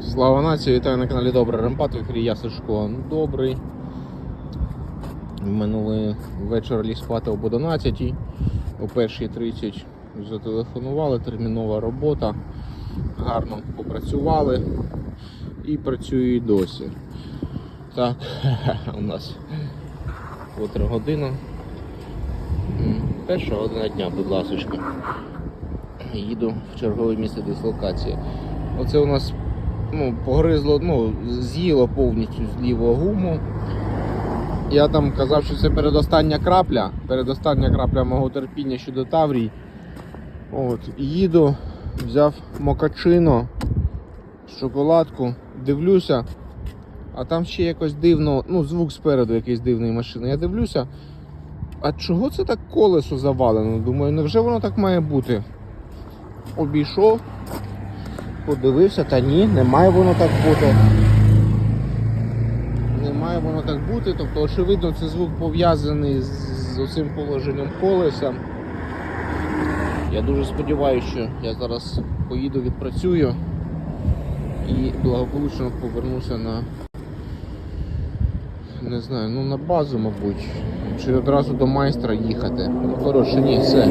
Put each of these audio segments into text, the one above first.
Слава нації, вітаю на каналі Добрий Ремпат, в ефірі я Сашко Добрий. Минулий вечір ліг спати об 11 о 1.30 зателефонували, термінова робота. Гарно попрацювали і працюю і досі. Так, у нас котра година. Перша година дня, будь ласка. Їду в чергове місце дислокації. Оце у нас ну, погризло, ну, з'їло повністю з лівого гуму. Я там казав, що це передостання крапля, передостання крапля мого терпіння щодо Таврій. От, їду, взяв мокачино, шоколадку, дивлюся, а там ще якось дивно, ну, звук спереду якийсь дивний машини. Я дивлюся, а чого це так колесо завалено? Думаю, невже воно так має бути? Обійшов, подивився, та ні, не має воно так бути. Не має воно так бути, тобто, очевидно, це звук пов'язаний з, цим положенням колеса. Я дуже сподіваюся, що я зараз поїду, відпрацюю і благополучно повернуся на не знаю, ну на базу, мабуть. Чи одразу до майстра їхати. Ну, коротше, ні, все.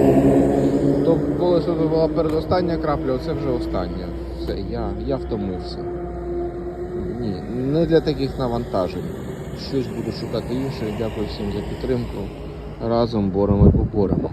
То колесо була передостання крапля, оце вже остання. Все, я, я втомився. Ні, не для таких навантажень. Щось буду шукати інше. Дякую всім за підтримку. Разом боремо і поборемо.